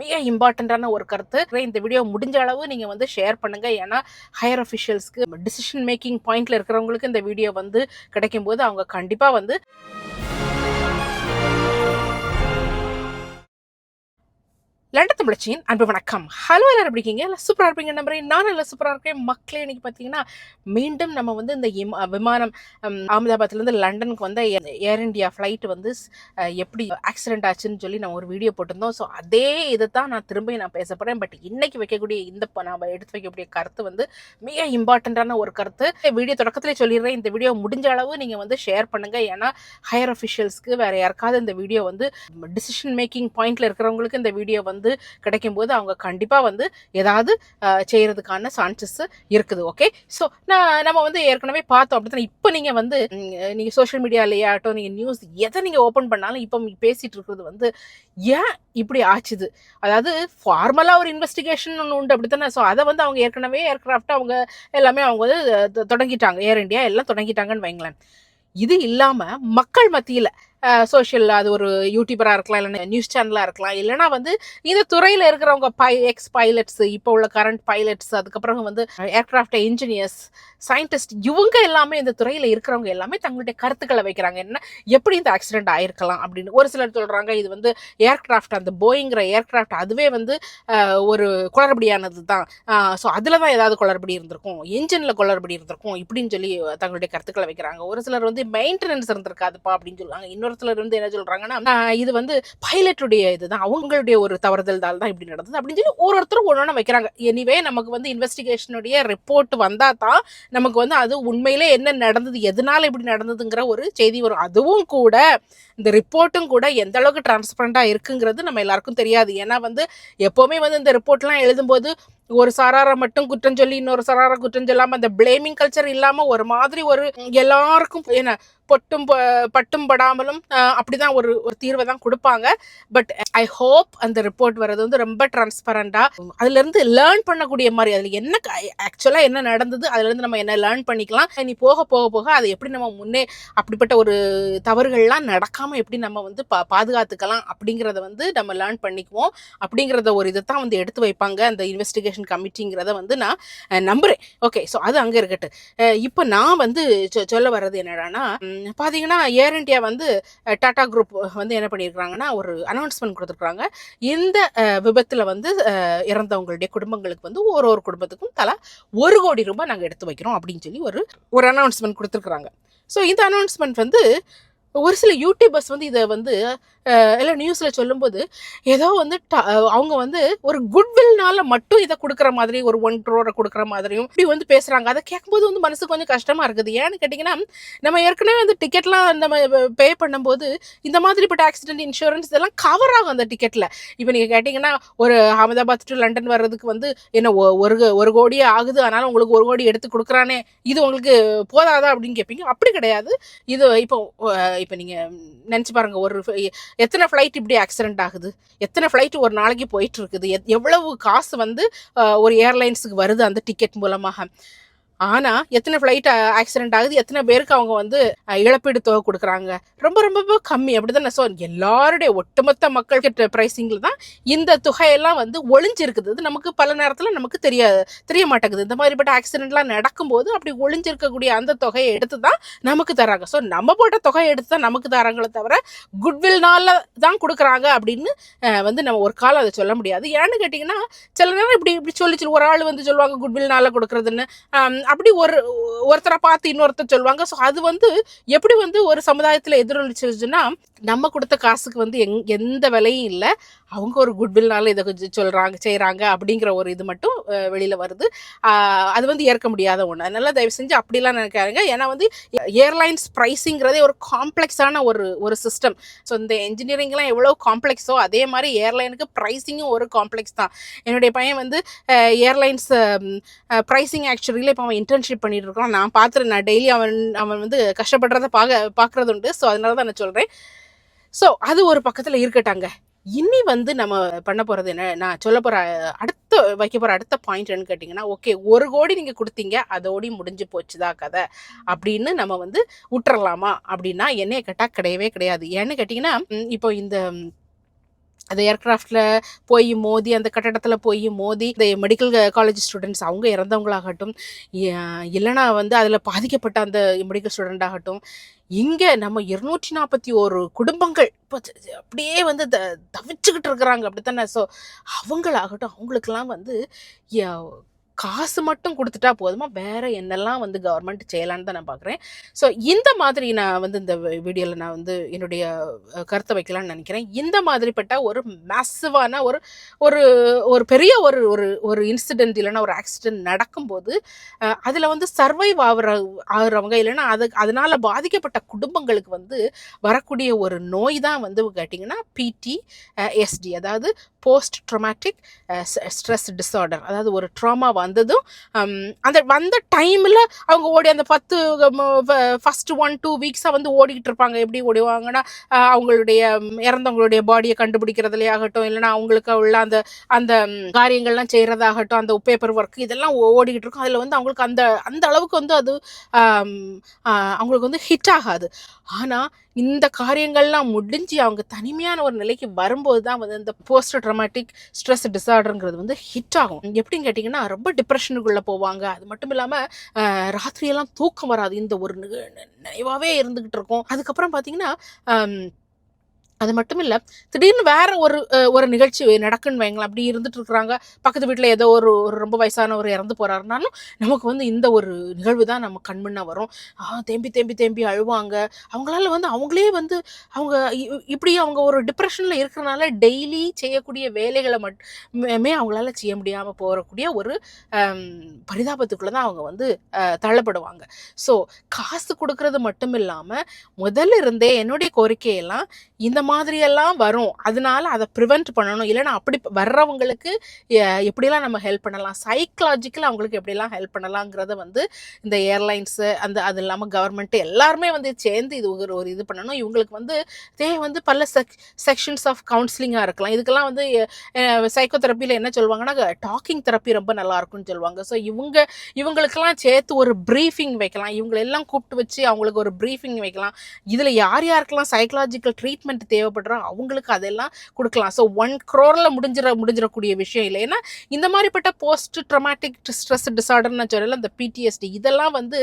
மிக இம்பார்ட்டண்ட்டான ஒரு கருத்து. இந்த வீடியோ முடிஞ்ச அளவு நீங்கள் வந்து ஷேர் பண்ணுங்கள் ஏன்னா ஹையர் அஃபிஷியல்ஸ்க்கு டிசிஷன் மேக்கிங் பாயிண்ட்ல இருக்கிறவங்களுக்கு இந்த வீடியோ வந்து கிடைக்கும் போது அவங்க கண்டிப்பாக வந்து லண்டன் தமிழச்சியின் அன்பு வணக்கம். ஹலோ எல்லாரும் எப்படி இருக்கீங்க? எல்லாம் சூப்பராக இருப்பீங்க நம்புறேன். நான் நல்லா சூப்பராக இருக்கேன். மக்களே இன்னைக்கு பார்த்தீங்கன்னா மீண்டும் நம்ம வந்து இந்த விமானம் அகமதாபாத்லேருந்து லண்டனுக்கு வந்த ஏர் இந்தியா ஃப்ளைட் வந்து எப்படி ஆக்சிடென்ட் ஆச்சுன்னு சொல்லி நான் ஒரு வீடியோ போட்டிருந்தோம். ஸோ அதே இதை தான் நான் திரும்ப நான் பேச போகிறேன் பட் இன்னைக்கு வைக்கக்கூடிய இந்த நாம் நான் எடுத்து வைக்கக்கூடிய கருத்து வந்து மிக இம்பார்ட்டண்ட்டான ஒரு கருத்து. வீடியோ தொடக்கத்திலே சொல்லிடுறேன். இந்த வீடியோ முடிஞ்ச அளவு நீங்கள் வந்து ஷேர் பண்ணுங்கள் ஏன்னா ஹையர் அஃபிஷியல்ஸ்க்கு வேறு யாருக்காவது இந்த வீடியோ வந்து டிசிஷன் மேக்கிங் பாயிண்ட்ல இருக்கிறவங்களுக்கு இந்த வீடியோ வந்து கிடைக்கும் போது அவங்க கண்டிப்பாக வந்து ஏதாவது செய்கிறதுக்கான செய்யறதுக்கான சான்சஸ் இருக்குது ஓகே ஸோ நான் நம்ம வந்து ஏற்கனவே பார்த்தோம் அப்படின்னா இப்போ நீங்கள் வந்து நீங்கள் சோஷியல் மீடியாலேயாகட்டும் நீங்கள் நியூஸ் எதை நீங்கள் ஓப்பன் பண்ணாலும் இப்போ பேசிட்டு இருக்கிறது வந்து ஏன் இப்படி ஆச்சுது? அதாவது ஃபார்மலாக ஒரு இன்வெஸ்டிகேஷன் ஒன்று உண்டு அப்படி தானே ஸோ அதை வந்து அவங்க ஏற்கனவே ஏர்க்ராஃப்ட் அவங்க எல்லாமே அவங்க வந்து தொடங்கிட்டாங்க. ஏர் இண்டியா எல்லாம் தொடங்கிட்டாங்கன்னு வைங்களேன். இது இல்லாமல் மக்கள் மத்தியில் சோஷியல் அது ஒரு யூடியூபராக இருக்கலாம் இல்லைன்னா நியூஸ் சேனலாக இருக்கலாம். இல்லைனா வந்து இந்த துறையில் இருக்கிறவங்க பை எக்ஸ் பைலட்ஸ் இப்போ உள்ள கரண்ட் பைலட்ஸ் அதுக்கப்புறம் வந்து ஏர்க்ராஃப்ட் இன்ஜினியர்ஸ் சயின்டிஸ்ட் இவங்க எல்லாமே இந்த துறையில் இருக்கிறவங்க எல்லாமே தங்களுடைய கருத்துக்களை வைக்கிறாங்க. என்ன எப்படி இந்த ஆக்சிடென்ட் ஆயிருக்கலாம் அப்படின்னு. ஒரு சிலர் சொல்கிறாங்க இது வந்து ஏர்க்ராஃப்ட் அந்த போயிங்கிற ஏர்க்ராஃப்ட் அதுவே வந்து ஒரு குளறுபடியானது தான். ஸோ அதில் தான் ஏதாவது குளறுபடி இருந்திருக்கும். என்ஜினில் குளறுபடி இருந்திருக்கும் இப்படின்னு சொல்லி தங்களுடைய கருத்துக்களை வைக்கிறாங்க. ஒரு சிலர் வந்து மெயின்டெனன்ஸ் இருந்திருக்காதுப்பா அப்படின்னு சொல்லுவாங்க. இன்னொரு தூரத்துல இருந்து என்ன சொல்கிறாங்கன்னா இது வந்து பைலட்டுடைய இதுதான். அவங்களுடைய ஒரு தவறுதல் தான் இப்படி நடந்தது. அப்படின்னு சொல்லி ஒரு ஒருத்தரும் ஒன்று ஒன்று வைக்கிறாங்க. எனிவே நமக்கு வந்து இன்வெஸ்டிகேஷனுடைய ரிப்போர்ட் வந்தால் தான் நமக்கு வந்து அது உண்மையிலே என்ன நடந்தது எதனால இப்படி நடந்ததுங்கிற ஒரு செய்தி வரும். அதுவும் கூட இந்த ரிப்போர்ட்டும் கூட எந்த அளவுக்கு டிரான்ஸ்பரண்டாக இருக்குங்கிறது நம்ம எல்லாருக்கும் தெரியாது. ஏன்னா வந்து எப்போவுமே வந்து இந்த ரிப்போர்ட்லாம் எழுதும்போது ஒரு சாராரை மட்டும் குற்றம் சொல்லி இன்னொரு சாராரை குற்றம் சொல்லாமல் அந்த பிளேமிங் கல்ச்சர் இல்லாமல் ஒரு மாதிரி ஒரு எல்லாருக்கும் என்ன பொட்டும் ப- பட்டும் படாமலும் அப்படிதான் ஒரு ஒரு தீர்வை தான் கொடுப்பாங்க. பட் ஐ ஹோப் அந்த ரிப்போர்ட் வர்றது வந்து ரொம்ப டிரான்ஸ்பரண்டாக அதுலேருந்து லேர்ன் பண்ணக்கூடிய மாதிரி அதில் என்ன ஆக்சுவலாக என்ன நடந்தது அதுலேருந்து நம்ம என்ன லேர்ன் பண்ணிக்கலாம் இனி போக போக போக அதை எப்படி நம்ம முன்னே அப்படிப்பட்ட ஒரு தவறுகள்லாம் நடக்காமல் எப்படி நம்ம வந்து பா பாதுகாத்துக்கலாம் அப்படிங்கிறத வந்து நம்ம லேர்ன் பண்ணிக்குவோம். அப்படிங்கிறத ஒரு இதை தான் வந்து எடுத்து வைப்பாங்க. அந்த இன்வெஸ்டிகேஷன் கமிட்டிங்கிறத வந்து நான் நம்புகிறேன் ஓகே ஸோ அது அங்கே இருக்கட்டும். இப்போ நான் வந்து சொ- சொல்ல வர்றது என்னடான்னா பார்த்தீங்கன்னா ஏர் இண்டியா வந்து டாட்டா டாடா குரூப் வந்து என்ன பண்ணியிருக்காங்கன்னா ஒரு அனௌன்ஸ்மெண்ட் கொடுத்துருக்குறாங்க. இந்த விபத்தில் வந்து இறந்தவங்களுடைய குடும்பங்களுக்கு வந்து ஒரு ஒரு குடும்பத்துக்கும் தலா ஒரு கோடி ரூபாய் நாங்கள் எடுத்து வைக்கிறோம் அப்படின்னு சொல்லி ஒரு ஒரு அனௌன்ஸ்மெண்ட் கொடுத்துருக்குறாங்க. ஸோ இந்த அனௌன்ஸ்மெண்ட் வந்து ஒரு சில யூடியூபர்ஸ் வந்து இதை வந்து இல்லை எல்லாம் நியூஸில் சொல்லும்போது ஏதோ வந்து ட- அவங்க வந்து ஒரு குட்வில்னால மட்டும் இதை கொடுக்குற மாதிரி ஒரு ஒன் க்ரோரை கொடுக்குற மாதிரியும் இப்படி வந்து பேசுகிறாங்க அதை கேட்கும்போது வந்து மனசு கொஞ்சம் கஷ்டமாக இருக்குது. ஏன்னு கேட்டிங்கன்னா நம்ம ஏற்கனவே அந்த டிக்கெட்லாம் நம்ம பே பண்ணும்போது இந்த மாதிரிப்பட்ட ஆக்சிடென்ட் இன்சூரன்ஸ் இதெல்லாம் கவர் ஆகும் அந்த டிக்கெட்டில் இப்போ நீங்கள் கேட்டிங்கன்னா ஒரு அகமதாபாத் டு லண்டன் வர்றதுக்கு வந்து என்ன ஒ- ஒரு ஒரு கோடியே ஆகுது. அதனால் உங்களுக்கு ஒரு கோடி எடுத்து கொடுக்குறானே இது உங்களுக்கு போதாதா அப்படின்னு கேட்பீங்க அப்படி கிடையாது. இது இப்போ இப்போ நீங்கள் நினச்சி பாருங்கள் ஒரு எத்தனை ஃப்ளைட் இப்படி ஆக்சிடென்ட் ஆகுது? எத்தனை ஃப்ளைட் ஒரு நாளைக்கு போயிட்டு இருக்குது? எவ்வளவு காசு வந்து ஒரு ஏர்லைன்ஸுக்கு வருது அந்த டிக்கெட் மூலமாக? ஆனால் எத்தனை ஃப்ளைட் ஆக்சிடென்ட் ஆகுது எத்தனை பேருக்கு அவங்க வந்து இழப்பீடு தொகை கொடுக்குறாங்க. ரொம்ப ரொம்ப கம்மி. அப்படி தானே ஸோ எல்லாருடைய ஒட்டுமொத்த மக்கள் கிட்ட ப்ரைஸிங்கில் தான் இந்த தொகையெல்லாம் வந்து ஒளிஞ்சிருக்குது. இது நமக்கு பல நேரத்தில் நமக்கு தெரியாது தெரிய மாட்டேங்குது. இந்த மாதிரிப்பட்ட ஆக்சிடென்ட்லாம் நடக்கும்போது அப்படி ஒளிஞ்சிருக்கக்கூடிய அந்த தொகையை எடுத்து தான் நமக்கு தராங்க. ஸோ நம்ம போட்ட தொகையை எடுத்து தான் நமக்கு தராங்களே தவிர குட்வில்னால தான் கொடுக்குறாங்க அப்படின்னு வந்து நம்ம ஒரு காலம் அதை சொல்ல முடியாது. ஏன்னு கேட்டிங்கன்னா சில நேரம் இப்படி இப்படி சொல்லி ஒரு ஆள் வந்து சொல்லுவாங்க குட்வில்னால கொடுக்குறதுன்னு. அப்படி ஒரு ஒருத்தரை பார்த்து இன்னொருத்தர் சொல்லுவாங்க. ஸோ அது வந்து எப்படி வந்து ஒரு சமுதாயத்தில் எதிரொலிச்சிருச்சுன்னா நம்ம கொடுத்த காசுக்கு வந்து எங் எந்த விலையும் இல்லை. அவங்க ஒரு குட்வில்னால இதை கொஞ்சம் சொல்கிறாங்க செய்கிறாங்க அப்படிங்கிற ஒரு இது மட்டும் வெளியில் வருது. அது வந்து ஏற்க முடியாத ஒன்று அதனால தயவு செஞ்சு அப்படிலாம் நினைக்காருங்க ஏன்னா வந்து ஏர்லைன்ஸ் ப்ரைஸிங்கிறதே ஒரு காம்ப்ளெக்ஸான ஒரு ஒரு சிஸ்டம். ஸோ இந்த என்ஜினியரிங்லாம் எவ்வளோ காம்ப்ளெக்ஸோ அதே மாதிரி ஏர்லைனுக்கு ப்ரைஸிங்கும் ஒரு காம்ப்ளெக்ஸ் தான். என்னுடைய பையன் வந்து ஏர்லைன்ஸ் ப்ரைஸிங் ஆக்சுவலியில் இப்போ அவன் இன்டர்ன்ஷிப் பண்ணிட்டு இருக்கான். நான் பார்த்துட்டு நான் டெய்லி அவன் அவன் வந்து கஷ்டப்படுறத பார்க்க பார்க்குறது உண்டு ஸோ அதனால தான் நான் சொல்கிறேன் ஸோ அது ஒரு பக்கத்தில் இருக்கட்டாங்க. இனி வந்து நம்ம பண்ண போகிறது என்ன? நான் சொல்ல போகிற அடுத்த வைக்க போகிற அடுத்த பாயிண்ட் என்னன்னு கேட்டிங்கன்னா ஓகே ஒரு கோடி நீங்கள் கொடுத்தீங்க அதோடி முடிஞ்சு போச்சுதா கதை. அப்படின்னு நம்ம வந்து விட்டுறலாமா அப்படின்னா என்னைய கேட்டால் கிடையவே கிடையாது. ஏன்னு கேட்டிங்கன்னா இப்போ இந்த அந்த ஏர்க்ராஃப்டில் போய் மோதி அந்த கட்டடத்தில் போய் மோதி இந்த மெடிக்கல் காலேஜ் ஸ்டூடெண்ட்ஸ் அவங்க இறந்தவங்களாகட்டும் இல்லைனா வந்து அதில் பாதிக்கப்பட்ட அந்த மெடிக்கல் ஸ்டூடெண்ட் ஆகட்டும் இங்கே நம்ம இருநூற்றி நாற்பத்தி ஒரு குடும்பங்கள் இப்போ அப்படியே வந்து த தவிச்சுக்கிட்டு இருக்கிறாங்க அப்படித்தானே? ஸோ அவங்களாகட்டும் அவங்களுக்கெல்லாம் வந்து காசு மட்டும் கொடுத்துட்டா போதுமா? வேற என்னெல்லாம் வந்து கவர்மெண்ட் செய்யலான்னு தான் நான் பார்க்குறேன் ஸோ இந்த மாதிரி நான் வந்து இந்த வீடியோவில் நான் வந்து என்னுடைய கருத்தை வைக்கலாம்னு நினைக்கிறேன். இந்த மாதிரிப்பட்ட ஒரு மேசிவான ஒரு ஒரு ஒரு பெரிய ஒரு ஒரு ஒரு இன்சிடென்ட் இல்லைன்னா ஒரு ஆக்சிடென்ட் நடக்கும்போது அதில் வந்து சர்வைவ் ஆகிற ஆகிறவங்க இல்லைன்னா அது அதனால் பாதிக்கப்பட்ட குடும்பங்களுக்கு வந்து வரக்கூடிய ஒரு நோய் தான் வந்து கேட்டிங்கன்னா பிடி எஸ்டி அதாவது போஸ்ட் ட்ரொமேட்டிக் ஸ்ட்ரெஸ் டிஸார்டர் அதாவது ஒரு ட்ராமா வந்ததும் அந்த வந்த டைமில் அவங்க ஓடி அந்த பத்து ஃபஸ்ட்டு ஒன் டூ வீக்ஸாக வந்து ஓடிக்கிட்டு இருப்பாங்க. எப்படி ஓடுவாங்கன்னா அவங்களுடைய இறந்தவங்களுடைய பாடியை கண்டுபிடிக்கிறதுலே ஆகட்டும் இல்லைன்னா அவங்களுக்கு உள்ள அந்த அந்த காரியங்கள்லாம் செய்கிறதாகட்டும் அந்த பேப்பர் ஒர்க் இதெல்லாம் ஓடிக்கிட்டு இருக்கும். அதில் வந்து அவங்களுக்கு அந்த அந்த அளவுக்கு வந்து அது அவங்களுக்கு வந்து ஹிட் ஆகாது. ஆனால் இந்த காரியங்கள்லாம் முடிஞ்சு அவங்க தனிமையான ஒரு நிலைக்கு வரும்போது தான் வந்து இந்த போஸ்ட் ட்ரமாட்டிக் ஸ்ட்ரெஸ் டிசார்டருங்கிறது வந்து ஹிட் ஆகும். எப்படின்னு கேட்டிங்கன்னா ரொம்ப டிப்ரெஷனுக்குள்ளே போவாங்க. அது மட்டும் இல்லாமல் ராத்திரியெல்லாம் தூக்கம் வராது. இந்த ஒரு நினைவாகவே இருந்துக்கிட்டு இருக்கும். அதுக்கப்புறம் பார்த்தீங்கன்னா அது மட்டும் இல்லை திடீர்னு வேற ஒரு ஒரு நிகழ்ச்சி நடக்குன்னு வைங்களேன். அப்படி இருந்துட்டு இருக்கிறாங்க. பக்கத்து வீட்டில் ஏதோ ஒரு ஒரு ரொம்ப வயசானவர் இறந்து போறாருனாலும் நமக்கு வந்து இந்த ஒரு நிகழ்வு தான் நம்ம கண்முன்ன வரும். தேம்பி தேம்பி தேம்பி அழுவாங்க. அவங்களால வந்து அவங்களே வந்து அவங்க இ- இப்படி அவங்க ஒரு டிப்ரெஷனில் இருக்கிறனால டெய்லி செய்யக்கூடிய வேலைகளை மட்டுமே அவங்களால செய்ய முடியாமல் போகக்கூடிய ஒரு பரிதாபத்துக்குள்ளே தான் அவங்க வந்து தள்ளப்படுவாங்க. ஸோ காசு கொடுக்கறது மட்டும் இல்லாமல் முதல்ல இருந்தே என்னுடைய கோரிக்கையெல்லாம் இந்த மாதிரியெல்லாம் வரும். அதனால அதை ப்ரிவெண்ட் பண்ணணும். இல்லைன்னா அப்படி வர்றவங்களுக்கு எப்படிலாம் நம்ம ஹெல்ப் பண்ணலாம்? சைக்கலாஜிக்கல் அவங்களுக்கு எப்படிலாம் ஹெல்ப் பண்ணலாங்கிறத வந்து இந்த ஏர்லைன்ஸு அந்த அது இல்லாமல் கவர்மெண்ட்டு எல்லாருமே வந்து சேர்ந்து இது ஒரு ஒரு இது பண்ணணும். இவங்களுக்கு வந்து தே வந்து பல செக் செக்ஷன்ஸ் ஆஃப் கவுன்சிலிங்காக இருக்கலாம். இதுக்கெல்லாம் வந்து சைக்கோ தெரப்பியில் என்ன சொல்லுவாங்கன்னா டாக்கிங் தெரப்பி ரொம்ப நல்லா இருக்கும்னு சொல்லுவாங்க. ஸோ இவங்க இவங்களுக்கெல்லாம் சேர்த்து ஒரு ப்ரீஃபிங் வைக்கலாம். இவங்களெல்லாம் கூப்பிட்டு வச்சு அவங்களுக்கு ஒரு ப்ரீஃபிங் வைக்கலாம். இதில் யார் யாருக்கெல்லாம் சைக்கலாஜிக்கல் ட்ரீட்மெண்ட் தேவைப்படுறோம் அவங்களுக்கு அதெல்லாம் கொடுக்கலாம். ஸோ ஒன் க்ரோரில் முடிஞ்சிட முடிஞ்சிடக்கூடிய விஷயம் இல்லை. ஏன்னா இந்த மாதிரிப்பட்ட போஸ்ட் ட்ரமாட்டிக் ஸ்ட்ரெஸ் டிசார்டர்னு சொல்லலாம் சொல்லல இந்த பிடிஎஸ்டி இதெல்லாம் வந்து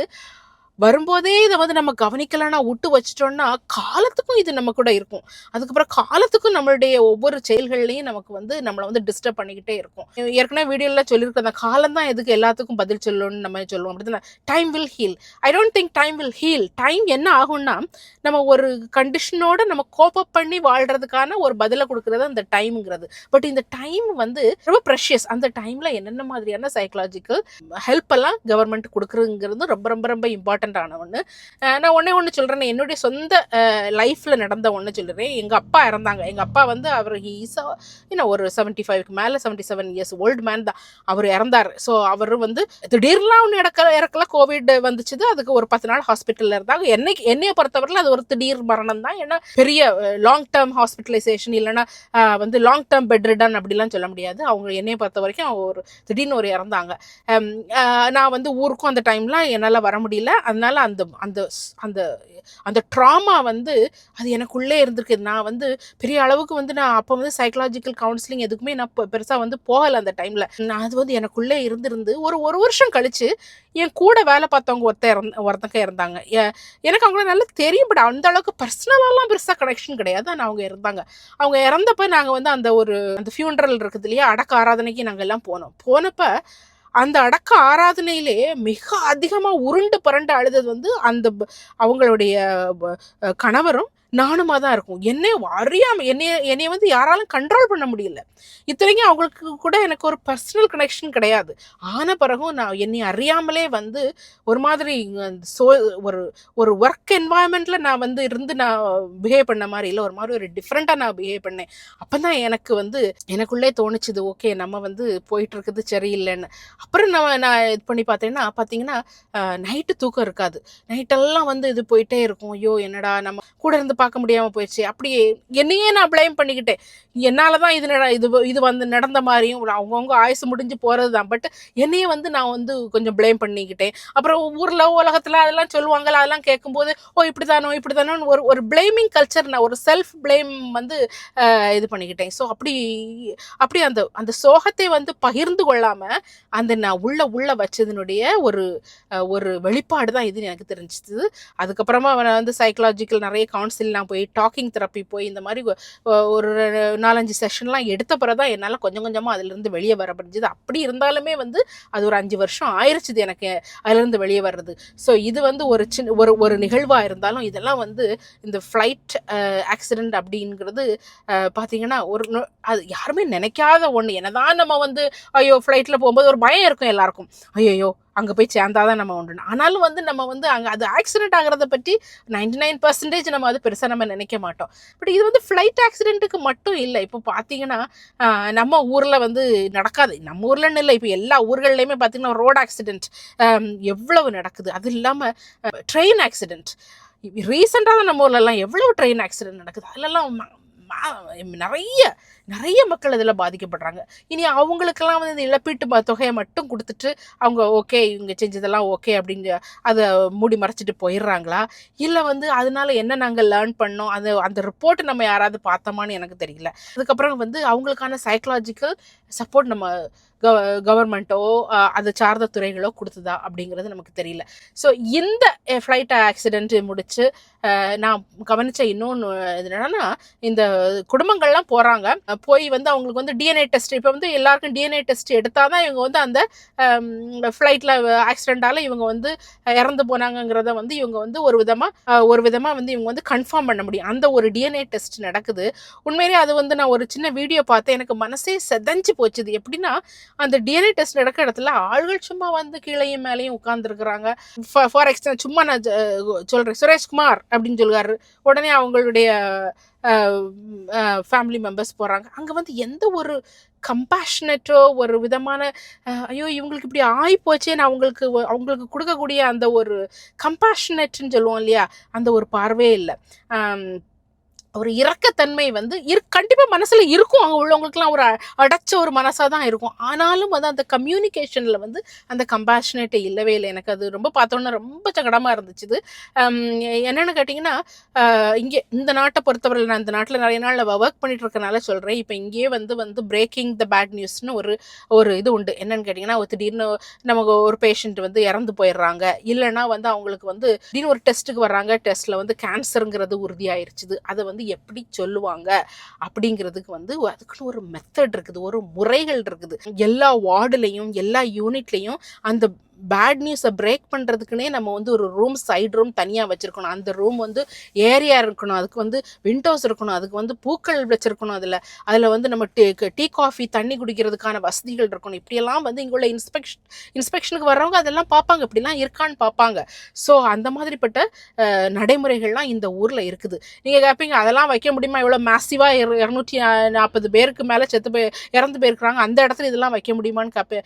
வரும்போதே இதை வந்து நம்ம கவனிக்கலைன்னா விட்டு வச்சிட்டோம்னா காலத்துக்கும் இது நம்ம கூட இருக்கும். அதுக்கப்புறம் காலத்துக்கும் நம்மளுடைய ஒவ்வொரு செயல்கள்லையும் நமக்கு வந்து நம்மளை வந்து டிஸ்டர்ப் பண்ணிக்கிட்டே இருக்கும். ஏற்கனவே வீடியோல சொல்லியிருக்க அந்த காலம் தான் எதுக்கு எல்லாத்துக்கும் பதில் சொல்லணும்னு நம்ம சொல்லுவோம். அப்படின்னா time will heal I don't think time will heal time என்ன ஆகும்னா நம்ம ஒரு கண்டிஷனோட நம்ம கோப்பப் பண்ணி வாழ்றதுக்கான ஒரு பதிலை கொடுக்கறது அந்த டைம்ங்கிறது பட் இந்த டைம் வந்து ரொம்ப ப்ரெஷியஸ் அந்த டைம்ல என்னென்ன மாதிரியான சைக்கலாஜிக்கல் ஹெல்ப் எல்லாம் கவர்மெண்ட் கொடுக்குறதுங்கிறது ரொம்ப ரொம்ப ரொம்ப இம்பார்ட்டண்ட்டான ஒன்று நான் ஒன்றே ஒன்று சொல்கிறேன் என்னுடைய சொந்த லைஃப்பில் நடந்த ஒன்று சொல்கிறேன் எங்கள் அப்பா இறந்தாங்க. எங்கள் அப்பா வந்து அவர் ஹீஸ் இன்னும் ஒரு செவன்ட்டி ஃபைவ்க்கு மேலே seventy seven years old man தான். அவர் இறந்தார். ஸோ அவர் வந்து திடீர்லாம் ஒன்று இறக்க இறக்கல கோவிட் வந்துச்சுது. அதுக்கு ஒரு பத்து நாள் ஹாஸ்பிட்டலில் இருந்தாங்க. என்னைக்கு என்னைய பொறுத்தவரையில் அது ஒரு திடீர் மரணம் தான். ஏன்னா பெரிய லாங் டேர்ம் ஹாஸ்பிட்டலைசேஷன் இல்லைன்னா வந்து லாங் டேர்ம் பெட் ரிடன் அப்படிலாம் சொல்ல முடியாது. அவங்க என்னைய பொறுத்த வரைக்கும் ஒரு திடீர்னு ஒரு இறந்தாங்க. நான் வந்து ஊருக்கும் அந்த டைம்லாம் என்னால் வர முடியல. அதனால அந்த அந்த அந்த அந்த ட்ராமா வந்து அது எனக்குள்ளே இருந்திருக்கு. நான் வந்து பெரிய அளவுக்கு வந்து நான் அப்போ வந்து சைக்கலாஜிக்கல் கவுன்சிலிங் எதுக்குமே நான் பெருசாக வந்து போகலை அந்த டைமில் நான் அது வந்து எனக்குள்ளே இருந்திருந்து ஒரு ஒரு வருஷம் கழித்து என் கூட வேலை பார்த்தவங்க ஒருத்த இறந்த ஒருத்தங்க இருந்தாங்க எனக்கு அவங்கள நல்லா தெரியும் பட் அந்த அளவுக்கு பர்சனலாலாம் பெருசாக கனெக்ஷன் கிடையாது. ஆனால் அவங்க இருந்தாங்க அவங்க இறந்தப்ப நாங்கள் வந்து அந்த ஒரு அந்த ஃபியூனரல் இருக்குது இல்லையா? அடக்க ஆராதனைக்கு நாங்கள் எல்லாம் போனோம். போனப்போ அந்த அடக்க ஆராதனையிலே மிக அதிகமாக உருண்டு புரண்டு அழுதது வந்து அந்த அவங்களுடைய கணவரும் நானுமா தான் இருக்கும். என்னை அறியாமல் என்னைய என்னைய வந்து யாராலும் கண்ட்ரோல் பண்ண முடியல. இத்தனைக்கும் அவங்களுக்கு கூட எனக்கு ஒரு பர்சனல் கனெக்ஷன் கிடையாது. ஆன பிறகும் நான் என்னை அறியாமலே வந்து ஒரு மாதிரி அந்த சோ ஒரு ஒரு ஒர்க் என்வாயன்மெண்ட்டில் நான் வந்து இருந்து நான் பிஹேவ் பண்ண மாதிரி இல்லை. ஒரு மாதிரி ஒரு டிஃப்ரெண்ட்டாக நான் பிஹேவ் பண்ணேன். அப்போ தான் எனக்கு வந்து எனக்குள்ளே தோணுச்சுது ஓகே நம்ம வந்து போயிட்டு இருக்குது சரியில்லைன்னு. அப்புறம் நான் நான் இது பண்ணி பார்த்தேன்னா பார்த்தீங்கன்னா நைட்டு தூக்கம் இருக்காது. நைட்டெல்லாம் வந்து இது போயிட்டே இருக்கும். ஐயோ என்னடா நம்ம கூட இருந்து பார்க்க முடியாமல் போயிடுச்சு அப்படி என்னையே நான் ப்ளேம் பண்ணிக்கிட்டேன். என்னால் தான் இது நட இது இது வந்து நடந்த மாதிரியும் அவங்கவுங்க ஆயுசு முடிஞ்சு போகிறது தான் பட் என்னையே வந்து நான் வந்து கொஞ்சம் ப்ளேம் பண்ணிக்கிட்டேன். அப்புறம் ஊரில் உலகத்தில் அதெல்லாம் சொல்லுவாங்கள்ல அதெல்லாம் கேட்கும்போது ஓ இப்படி தானோ இப்படி தானோன்னு ஒரு ஒரு ப்ளேமிங் கல்ச்சர் நான் ஒரு செல்ஃப் ப்ளேம் வந்து இது பண்ணிக்கிட்டேன். ஸோ அப்படி அப்படி அந்த அந்த சோகத்தை வந்து பகிர்ந்து கொள்ளாமல் அந்த நான் உள்ள உள்ள வச்சதுனுடைய ஒரு ஒரு வெளிப்பாடு தான் இதுன்னு எனக்கு தெரிஞ்சுது. அதுக்கப்புறமா அவனை வந்து சைக்கலாஜிக்கல் நிறைய கவுன்சில்லாம் போய் டாக்கிங் தெரப்பி போய் இந்த மாதிரி ஒரு நாலஞ்சு செஷன்லாம் எடுத்த பிறகு தான் என்னால் கொஞ்சம் கொஞ்சமாக அதுலேருந்து வெளியே வர முடிஞ்சது. அப்படி இருந்தாலுமே வந்து அது ஒரு அஞ்சு வருஷம் ஆயிடுச்சுது எனக்கு அதுலேருந்து வெளியே வர்றது. ஸோ இது வந்து ஒரு சின்ன ஒரு ஒரு நிகழ்வாக இருந்தாலும் இதெல்லாம் வந்து இந்த ஃப்ளைட் ஆக்சிடெண்ட் அப்படிங்கிறது பார்த்தீங்கன்னா ஒரு அது யாருமே நினைக்காத ஒன்று என்னதான் நம்ம வந்து ஐயோ ஃப்ளைட்டில் போகும்போது ஒரு பயம் இருக்கும் எல்லாருக்கும். ஐயோ அங்கே போய் சேர்ந்தாதான் நம்ம உண்டு ஆனாலும் வந்து நம்ம வந்து அங்கே அது ஆக்சிடென்ட் ஆகிறத பற்றி நைன்டி நைன் பர்சன்டேஜ் நம்ம அது பெருசாக நம்ம நினைக்க மாட்டோம். பட் இது வந்து ஃப்ளைட் ஆக்சிடென்ட்டுக்கு மட்டும் இல்லை. இப்போ பார்த்தீங்கன்னா நம்ம ஊரில் வந்து நடக்காது. நம்ம ஊர்லன்னு இல்லை. இப்போ எல்லா ஊர்கள்லையுமே பார்த்தீங்கன்னா ரோட் ஆக்சிடென்ட் எவ்வளவு நடக்குது? அது இல்லாமல் ட்ரெயின் ஆக்சிடென்ட் ரீசெண்டாக தான் நம்ம ஊர்லலாம் எவ்வளோ ட்ரெயின் ஆக்சிடென்ட் நடக்குது? அதிலெல்லாம் நிறைய நிறைய மக்கள் இதில் பாதிக்கப்படுறாங்க. இனி அவங்களுக்கெல்லாம் வந்து இந்த இழப்பீட்டு ம- தொகையை மட்டும் கொடுத்துட்டு அவங்க ஓகே இவங்க செஞ்சதெல்லாம் ஓகே அப்படிங்க அதை மூடி மறைச்சிட்டு போயிடுறாங்களா? இல்லை வந்து அதனால என்ன நாங்கள் லேர்ன் பண்ணோம்? அது அந்த ரிப்போர்ட்டை நம்ம யாராவது பார்த்தோமான்னு எனக்கு தெரியல. அதுக்கப்புறம் வந்து அவங்களுக்கான சைக்கலாஜிக்கல் சப்போர்ட் நம்ம கவர்மெண்ட்டோ அதை சார்ந்த துறைகளோ கொடுத்ததா அப்படிங்கிறது நமக்கு தெரியல. ஸோ இந்த ஃப்ளைட் ஆக்சிடென்ட் முடிச்சு நான் கவனித்த இன்னொன்று இது என்னன்னா இந்த குடும்பங்கள்லாம் போகிறாங்க போய் வந்து அவங்களுக்கு வந்து டிஎன்ஏ டெஸ்ட் இப்போ வந்து எல்லாருக்கும் டிஎன்ஏ டெஸ்ட் எடுத்தால் தான் இவங்க வந்து அந்த ஃப்ளைட்டில் ஆக்சிடெண்ட்டால் இவங்க வந்து இறந்து போனாங்கங்கிறத வந்து இவங்க வந்து ஒரு விதமாக ஒரு விதமாக வந்து இவங்க வந்து கன்ஃபார்ம் பண்ண முடியும். அந்த ஒரு டிஎன்ஏ டெஸ்ட் நடக்குது. உண்மையிலேயே அது வந்து நான் ஒரு சின்ன வீடியோ பார்த்தேன். எனக்கு மனசே செதஞ்சு போச்சுது. எப்படின்னா அந்த டிஎன்ஏ டெஸ்ட் நடக்கிற இடத்துல ஆள்கள் சும்மா வந்து கீழையும் மேலேயும் உட்காந்துருக்குறாங்க ஃபார் எக்ஸாம்பிள் சும்மா நான் ஜ- சுரேஷ்குமார் அப்படின்னு சொல்கிறாரு உடனே அவங்களுடைய ஃபேமிலி மெம்பர்ஸ் போகிறாங்க அங்கே வந்து எந்த ஒரு கம்பேஷனட்டோ ஒரு விதமான ஐயோ இவங்களுக்கு இப்படி ஆகிப்போச்சேன்னு அவங்களுக்கு அவங்களுக்கு கொடுக்கக்கூடிய அந்த ஒரு கம்பேஷனட்னு சொல்லுவோம் இல்லையா? அந்த ஒரு பார்வையே இல்லை. ஒரு இரக்கத்தன்மை வந்து இரு கண்டிப்பாக மனசில் இருக்கும். அங்கே உள்ளவங்களுக்குலாம் ஒரு அடைச்ச ஒரு மனசாக தான் இருக்கும். ஆனாலும் வந்து அந்த கம்யூனிகேஷனில் வந்து அந்த கம்பேஷனேட்டே இல்லவே இல்லை. எனக்கு அது ரொம்ப பார்த்தோன்னா ரொம்ப சங்கடமாக இருந்துச்சு இது. ஹம், கேட்டிங்கன்னா இங்கே இந்த நாட்டை பொறுத்தவரை நான் இந்த நாட்டில் நிறைய நாள் ஒர்க் பண்ணிட்டு இருக்கனால சொல்கிறேன் இப்போ இங்கேயே வந்து வந்து பிரேக்கிங் த பேட் நியூஸ்னு ஒரு ஒரு இது உண்டு. என்னென்னு கேட்டிங்கன்னா ஒரு திடீர்னு நமக்கு ஒரு பேஷண்ட் வந்து இறந்து போயிடுறாங்க. இல்லைன்னா வந்து அவங்களுக்கு வந்து திடீர்னு ஒரு டெஸ்ட்டுக்கு வர்றாங்க. டெஸ்ட்டில் வந்து கேன்சருங்கிறது உறுதியாயிருச்சுது அதை வந்து எப்படி சொல்லுவாங்க அப்படிங்கிறதுக்கு வந்து அதுக்குன்னு ஒரு மெத்தட் இருக்குது ஒரு முறைகள் இருக்குது. எல்லா வார்டுலேயும் எல்லா யூனிட்லேயும் அந்த பேட் நியூஸை பிரேக் பண்ணுறதுக்குனே நம்ம வந்து ஒரு ரூம் சைடு ரூம் தனியாக வச்சுருக்கணும். அந்த ரூம் வந்து ஏரியா இருக்கணும். அதுக்கு வந்து விண்டோஸ் இருக்கணும். அதுக்கு வந்து பூக்கள் வச்சுருக்கணும் அதில். அதில் வந்து நம்ம டீ டீ காஃபி தண்ணி குடிக்கிறதுக்கான வசதிகள் இருக்கணும். இப்படியெல்லாம் வந்து இங்கே உள்ள இன்ஸ்பெக்ஷன் இன்ஸ்பெக்ஷனுக்கு வர்றவங்க அதெல்லாம் பார்ப்பாங்க. இப்படிலாம் இருக்கான்னு பார்ப்பாங்க. ஸோ அந்த மாதிரிப்பட்ட நடைமுறைகள்லாம் இந்த ஊரில் இருக்குது. நீங்கள் கேட்பீங்க அதெல்லாம் வைக்க முடியுமா? இவ்வளோ மேசிவாக இரநூற்றி நாற்பது பேருக்கு மேலே செத்து போய் இறந்து போயிருக்கிறாங்க. அந்த இடத்துல இதெல்லாம் வைக்க முடியுமான்னு கேப்ப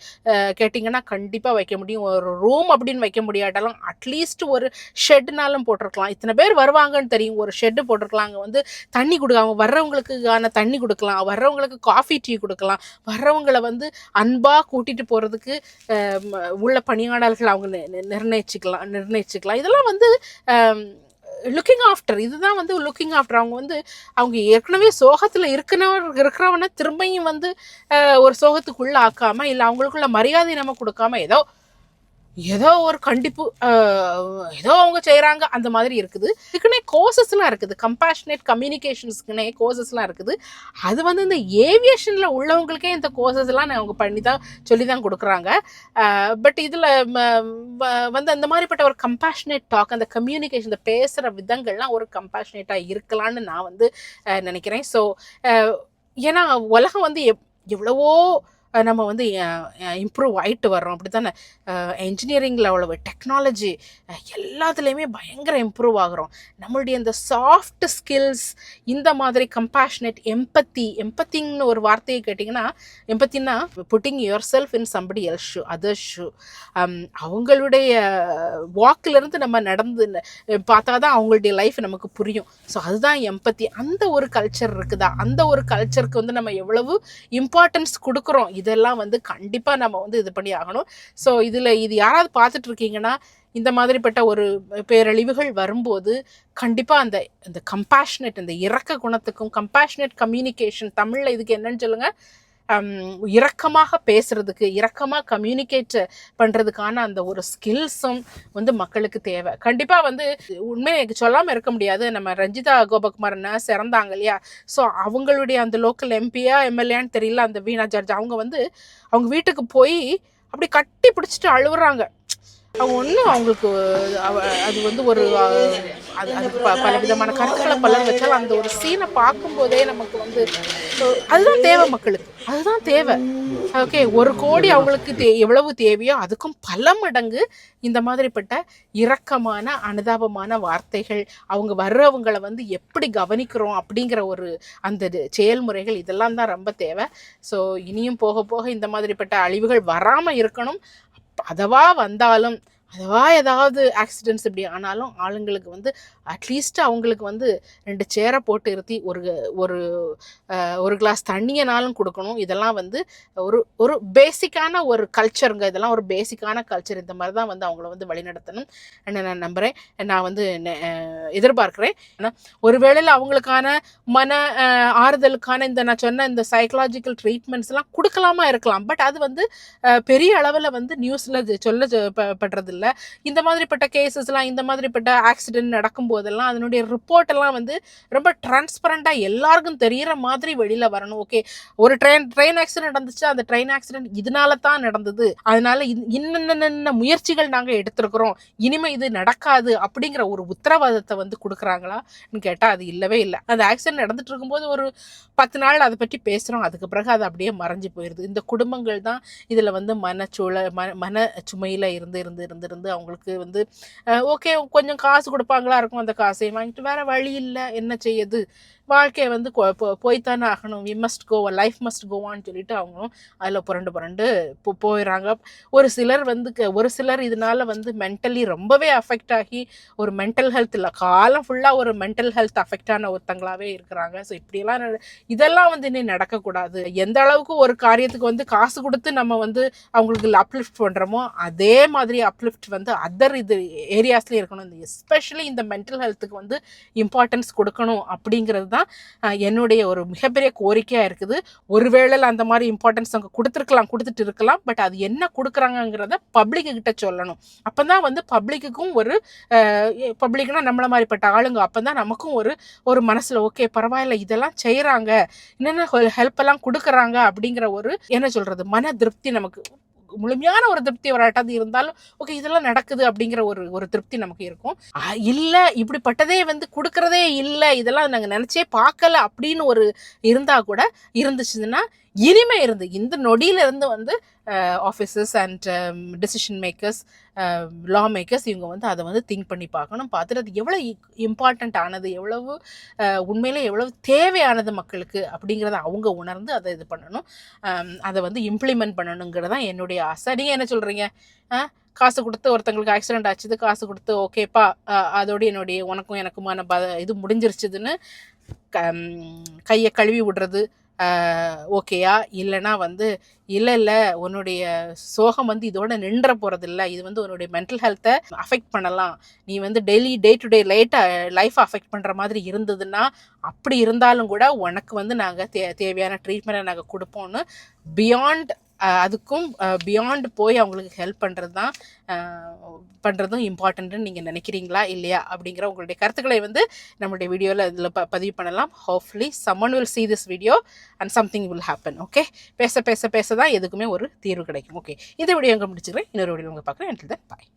கேட்டிங்கன்னா கண்டிப்பாக வைக்க முடியும். ஒரு ரூம் அப்படின்னு வைக்க முடியாட்டாலும் அட்லீஸ்ட் ஒரு ஷெட்னாலும் போட்டிருக்கலாம். இத்தனை பேர் வருவாங்கன்னு தெரியும். ஒரு ஷெட்டு போட்டிருக்கலாம். அங்கே வந்து தண்ணி கொடுக்காம வர்றவங்களுக்கான தண்ணி கொடுக்கலாம். வர்றவங்களுக்கு காஃபி டீ கொடுக்கலாம். வர்றவங்களை வந்து அன்பாக கூட்டிகிட்டு போகிறதுக்கு உள்ள பணியாளர்கள் அவங்க நிர்ணயிச்சுக்கலாம் நிர்ணயிச்சுக்கலாம். இதெல்லாம் வந்து லுக்கிங் ஆஃப்டர் இதுதான் வந்து லுக்கிங் ஆஃப்டர் அவங்க வந்து அவங்க ஏற்கனவே சோகத்தில் இருக்கிறவர் இருக்கிறவனை திரும்பியும் வந்து ஒரு சோகத்துக்குள்ளே ஆக்காமல் இல்லை அவங்களுக்குள்ள மரியாதை நம்ம கொடுக்காம ஏதோ ஏதோ ஒரு கண்டிப்பு ஏதோ அவங்க செய்கிறாங்க அந்த மாதிரி இருக்குது. இதுக்குன்னே கோர்சஸ்லாம் இருக்குது. கம்பேஷனேட் கம்யூனிகேஷன்ஸ்க்குனே கோர்சஸ்லாம் இருக்குது. அது வந்து இந்த ஏவியேஷனில் உள்ளவங்களுக்கே இந்த கோர்சஸ்லாம் அவங்க பண்ணி தான் சொல்லி தான் கொடுக்குறாங்க. பட் இதில் வந்து அந்த மாதிரிப்பட்ட ஒரு கம்பேஷனேட் டாக் அந்த கம்யூனிகேஷன் இந்த பேசுகிற விதங்கள்லாம் ஒரு கம்பேஷனேட்டாக இருக்கலான்னு நான் வந்து நினைக்கிறேன். ஸோ ஏன்னா உலகம் வந்து எப் எவ்வளவோ நம்ம வந்து இம்ப்ரூவ் ஆகிட்டு வர்றோம். அப்படி தானே என்ஜினியரிங்கில் அவ்வளவு டெக்னாலஜி எல்லாத்துலேயுமே பயங்கர இம்ப்ரூவ் ஆகுறோம். நம்மளுடைய இந்த சாஃப்ட் ஸ்கில்ஸ் இந்த மாதிரி கம்பேஷனேட் எம்பத்தி எம்பத்திங்னு ஒரு வார்த்தையை கேட்டிங்கன்னா எம்பத்தின்னா putting yourself in somebody else shoe other shoe அவங்களுடைய வாக்கிலிருந்து நம்ம நடந்து பார்த்தா தான் அவங்களுடைய லைஃப் நமக்கு புரியும். ஸோ அதுதான் எம்பத்தி அந்த ஒரு கல்ச்சர் இருக்குதா? அந்த ஒரு கல்ச்சருக்கு வந்து நம்ம எவ்வளவு இம்பார்ட்டன்ஸ் கொடுக்குறோம்? இதெல்லாம் வந்து கண்டிப்பாக நம்ம வந்து இது பண்ணி ஆகணும். ஸோ இதில் இது யாராவது பார்த்துட்டு இருக்கீங்கன்னா இந்த மாதிரிப்பட்ட ஒரு பேரழிவுகள் வரும்போது கண்டிப்பாக அந்த இந்த கம்பேஷனேட் இந்த இரக்க குணத்துக்கும் கம்பேஷனேட் கம்யூனிகேஷன் தமிழில் இதுக்கு என்னன்னு சொல்லுங்கள் இரக்கமாக பேசுறதுக்கு இரக்கமாக கம்யூனிகேட் பண்ணுறதுக்கான அந்த ஒரு ஸ்கில்ஸும் வந்து மக்களுக்கு தேவை. கண்டிப்பாக வந்து உண்மையை எனக்கு சொல்லாமல் இருக்க முடியாது. நம்ம ரஞ்சிதா கோபகுமார் நர்ஸ் சிறந்தாங்க இல்லையா? ஸோ அவங்களுடைய அந்த லோக்கல் எம்பியா எம்எல்ஏன்னு தெரியல அந்த வீணா ஜார்ஜ் அவங்க வந்து அவங்க வீட்டுக்கு போய் அப்படி கட்டி பிடிச்சிட்டு அழுகுறாங்க அவங்க ஒன்றும் அவங்களுக்கு அது வந்து ஒரு அது அது ப பல விதமான கருத்துக்களை பலர் வச்சாலும் அந்த ஒரு சீனை பார்க்கும்போதே நமக்கு வந்து அதுதான் தேவை மக்களுக்கு. அதுதான் தேவை. ஓகே ஒரு கோடி அவங்களுக்கு தே எவ்வளவு தேவையோ அதுக்கும் பல மடங்கு இந்த மாதிரிப்பட்ட இரக்கமான அனுதாபமான வார்த்தைகள் அவங்க வர்றவங்களை வந்து எப்படி கவனிக்கிறோம் அப்படிங்கிற ஒரு அந்த இது செயல்முறைகள் இதெல்லாம் தான் ரொம்ப தேவை. ஸோ இனியும் போக போக இந்த மாதிரிப்பட்ட அழிவுகள் வராமல் இருக்கணும். அதவா வந்தாலும் அதுவா ஏதாவது ஆக்சிடென்ட்ஸ் இப்படி ஆனாலும் ஆளுங்களுக்கு வந்து அட்லீஸ்ட் அவங்களுக்கு வந்து ரெண்டு சேரை போட்டு இருத்தி ஒரு ஒரு ஒரு கிளாஸ் தண்ணியனாலும் கொடுக்கணும். இதெல்லாம் வந்து ஒரு ஒரு பேசிக்கான ஒரு கல்ச்சருங்க இதெல்லாம் ஒரு பேசிக்கான கல்ச்சர் இந்த மாதிரி தான் வந்து அவங்கள வந்து வழிநடத்தணும். நான் நம்புகிறேன் நான் வந்து நெ- அஹ், எதிர்பார்க்கிறேன். ஏன்னா ஒரு வேளையில் அவங்களுக்கான மன ஆறுதலுக்கான இந்த நான் சொன்ன இந்த சைக்கலாஜிக்கல் ட்ரீட்மெண்ட்ஸ்லாம் கொடுக்கலாமா இருக்கலாம். பட் அது வந்து பெரிய அளவில் வந்து நியூஸில் சொல்ல படுறதில்லை. இல்லை. இந்த மாதிரிப்பட்ட கேசஸ்லாம் இந்த மாதிரிப்பட்ட ஆக்சிடென்ட் நடக்கும்போதெல்லாம் அதனுடைய ரிப்போர்ட் எல்லாம் வந்து ரொம்ப டிரான்ஸ்பரண்டாக எல்லாருக்கும் தெரியிற மாதிரி வெளியில் வரணும். ஓகே ஒரு ட்ரெயின் ட்ரெயின் ஆக்சிடென்ட் நடந்துச்சு அந்த ட்ரெயின் ஆக்சிடென்ட் இதனால தான் நடந்தது. அதனால இன்- இன்னென்ன முயற்சிகள் நாங்கள் எடுத்திருக்கிறோம். இனிமே இது நடக்காது அப்படிங்கிற ஒரு உத்தரவாதத்தை வந்து கொடுக்குறாங்களான்னு கேட்டால் அது இல்லவே இல்லை. அந்த ஆக்சிடென்ட் நடந்துட்டு இருக்கும்போது ஒரு பத்து நாள் அதை பற்றி பேசுகிறோம் அதுக்கு பிறகு அது அப்படியே மறைஞ்சு போயிடுது இந்த குடும்பங்கள் தான் இதில் வந்து மனச்சூழ மன மன சுமையில் இருந்து இருந்து இருந்து இருந்து அவங்களுக்கு வந்து ஓகே கொஞ்சம் காசு கொடுப்பாங்களா இருக்கும் அந்த காசையும் வாங்கிட்டு வேற வழி இல்லை என்ன செய்யுது வாழ்க்கையை வந்து கொ- போய்த்தானே ஆகணும். We must go life must கோவான்னு சொல்லிட்டு அவங்களும் அதில் புரண்டு புரண்டு போ போயிடுறாங்க ஒரு சிலர் வந்து க- ஒரு சிலர் இதனால வந்து மென்டலி ரொம்பவே அஃபெக்ட் ஆகி ஒரு மென்டல் ஹெல்த் இல்லை. காலம் ஃபுல்லாக ஒரு மென்டல் ஹெல்த் அஃபெக்ட் ஆன ஒருத்தங்களாகவே இருக்கிறாங்க. ஸோ இப்படியெல்லாம் நட- இதெல்லாம் வந்து இன்னும் நடக்கக்கூடாது. எந்த அளவுக்கு ஒரு காரியத்துக்கு வந்து காசு கொடுத்து நம்ம வந்து அவங்களுக்கு அப்லிஃப்ட் பண்ணுறோமோ அதே மாதிரி அப்லிஃப்ட் வந்து அதர் இது ஏரியாஸ்லேயும் இருக்கணும். இந்த எஸ்பெஷலி இந்த மென்டல் ஹெல்த்துக்கு வந்து இம்பார்ட்டன்ஸ் கொடுக்கணும் அப்படிங்கிறது தான் என்னுடைய ஒரு மிகப்பெரிய கோரிக்கையாக இருக்குது. ஒருவேளை அந்த மாதிரி இம்பார்ட்டன்ஸ் அவங்க கொடுத்துருக்கலாம் கொடுத்துட்டு இருக்கலாம். பட் அது என்ன கொடுக்குறாங்கங்கிறத பப்ளிக்கு கிட்ட சொல்லணும். அப்போ தான் வந்து பப்ளிக்குக்கும் ஒரு பப்ளிக்னா நம்மள மாதிரிப்பட்ட ஆளுங்க. அப்போ தான் நமக்கும் ஒரு ஒரு மனசில் ஓகே பரவாயில்ல இதெல்லாம் செய்கிறாங்க என்னென்ன ஹெல்ப் எல்லாம் கொடுக்குறாங்க? அப்படிங்கிற ஒரு என்ன சொல்கிறது மன திருப்தி நமக்கு முழுமையான ஒரு திருப்தி வராட்டாது இருந்தாலும் ஓகே இதெல்லாம் நடக்குது அப்படிங்கிற ஒரு ஒரு திருப்தி நமக்கு இருக்கும். இல்லை இல்ல இப்படிப்பட்டதே வந்து கொடுக்கறதே இல்லை இதெல்லாம் நாங்கள் நினைச்சே பார்க்கல அப்படின்னு ஒரு இருந்தா கூட இருந்துச்சுன்னா இனிமே இருந்து இந்த நொடியில இருந்து வந்து officers and decision makers law makers இவங்க வந்து அதை வந்து திங்க் பண்ணி பார்க்கணும் பார்த்துட்டு அது எவ்வளோ இம்பார்ட்டண்ட் ஆனது எவ்வளவு uh, உண்மையில் எவ்வளவு தேவையானது மக்களுக்கு அப்படிங்கிறத அவங்க உணர்ந்து அதை இது பண்ணணும். Um, அதை வந்து இம்ப்ளிமெண்ட் பண்ணணுங்கிறது தான் என்னுடைய ஆசை. நீங்கள் என்ன சொல்கிறீங்க காசு கொடுத்து ஒருத்தங்களுக்கு ஆக்சிடென்ட் ஆச்சுது காசு கொடுத்து ஓகேப்பா அதோட என்னுடைய உனக்கும் எனக்குமான ப இது முடிஞ்சிருச்சுதுன்னு க கையை கழுவி விடுறது ஓகேயா இல்லைன்னா வந்து இல்லை இல்லை. உன்னுடைய சோகம் வந்து இதோட நின்ற போகிறதில்ல இது வந்து உன்னுடைய மென்டல் ஹெல்த்தை அஃபெக்ட் பண்ணலாம். நீ வந்து டெய்லி டே டு டே லைட்டாக லைஃப் அஃபெக்ட் பண்ணுற மாதிரி இருந்ததுன்னா அப்படி இருந்தாலும் கூட உனக்கு வந்து நாங்கள் தே தேவையான ட்ரீட்மெண்ட்டை நாங்கள் கொடுப்போம்னு பியாண்ட் அதுக்கும் பியாண்ட் போய் அவங்களுக்கு ஹெல்ப் பண்ணுறது தான் பண்ணுறதும் இம்பார்ட்டண்ட்டுன்னு நீங்கள் நினைக்கிறீங்களா? இல்லையா? அப்படிங்கிற உங்களுடைய கருத்துக்களை வந்து நம்மளுடைய வீடியோவில் இதில் ப பதிவு பண்ணலாம். Hopefully someone will see this video and something will happen okay பேச பேச பேச தான் எதுக்குமே ஒரு தீர்வு கிடைக்கும். ஓகே இந்த வீடியோ எங்கே முடிச்சுக்கிறேன். இன்னொரு வீடியோ உங்க பார்க்குறேன். பாய்